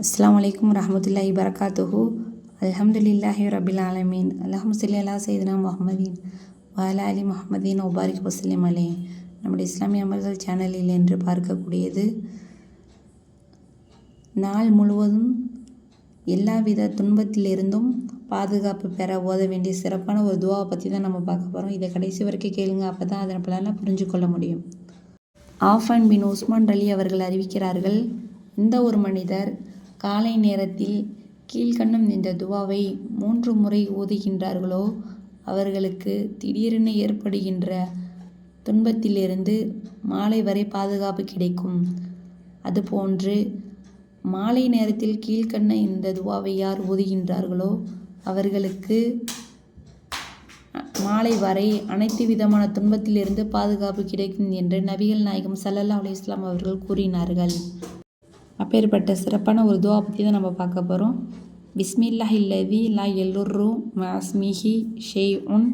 அஸ்லாம் அலைக்கும் ரஹமத்துல்லாஹி வரகாத்துஹு அலமதுல்லாஹி ரபில் ஆலமீன் அல்லாஹும் சல்லி அலா சையதுனா வாலா அலி முஹம்மதீன் ஒபாரிக் வசலிம் அலே நம்முடைய இஸ்லாமிய அமர்கள் சேனலில் என்று பார்க்கக்கூடியது நாள் முழுவதும் எல்லாவித துன்பத்திலிருந்தும் பாதுகாப்பு பெற ஓத வேண்டிய சிறப்பான ஒரு துவாவை பற்றி தான் நம்ம பார்க்க போகிறோம் இதை கடைசி வரைக்கும் கேளுங்க. அப்போ தான் அதன் பலனாக புரிஞ்சு கொள்ள முடியும். ஆஃபான் பின் உஸ்மான் அலி அவர்கள் அறிவிக்கிறார்கள் இந்த ஒரு மனிதர் காலை நேரத்தில் கீழ்கண்ணும் இந்த துவாவை மூன்று முறை ஓதுகின்றார்களோ? அவர்களுக்கு திடீரென ஏற்படுகின்ற துன்பத்திலிருந்து மாலை வரை பாதுகாப்பு கிடைக்கும். அதுபோன்று மாலை நேரத்தில் கீழ்கண்ண இந்த துவாவை யார் ஓதுகின்றார்களோ? அவர்களுக்கு மாலை வரை அனைத்து விதமான துன்பத்திலிருந்து பாதுகாப்பு கிடைக்கும் என்று நபிகள் நாயகம் சல்லல்லா அலி இஸ்லாம் அவர்கள் கூறினார்கள். அப்பேற்பட்ட சிறப்பான ஒரு துவா பற்றி தான் நம்ம பார்க்க போகிறோம் பிஸ்மில்லாஹ் இல்லதி லா எல்லுர்ரு மாஸ்மிஹி ஷெய் உன்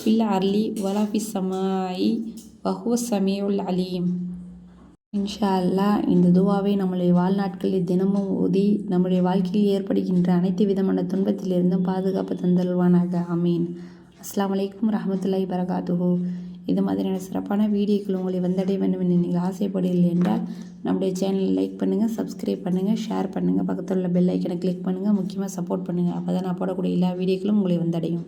ஃபில் அர்லி வலா ஃபி சமாயி வஹுவ சமியுல் அலீம். இன்ஷா அல்லா இந்த துவாவை நம்முடைய வாழ்நாட்களில் தினமும் ஓதி நம்முடைய வாழ்க்கையில் ஏற்படுகின்ற அனைத்து விதமான துன்பத்திலிருந்தும் பாதுகாப்பு தந்தல்வானாக. அமீன் அஸ்லாம் வலைக்கம் ரஹமத்துல்லாய் வரகாத்துஹூ இது மாதிரியான சிறப்பான வீடியோக்கள் உங்களை வந்தடைய வேண்டும் என்று நீங்கள் ஆசைப்படுகிறீர்கள் என்றால் நம்முடைய சேனலை லைக் பண்ணுங்கள் சப்ஸ்கிரைப் பண்ணுங்கள் ஷேர் பண்ணுங்கள் பக்கத்தில் உள்ள பெல் ஐக்கனை கிளிக் பண்ணுங்கள் முக்கியமாக சப்போர்ட் பண்ணுங்கள் அப்போ தான் நான் போடக்கூடிய எல்லா வீடியோக்களும் உங்களை வந்தடையும்.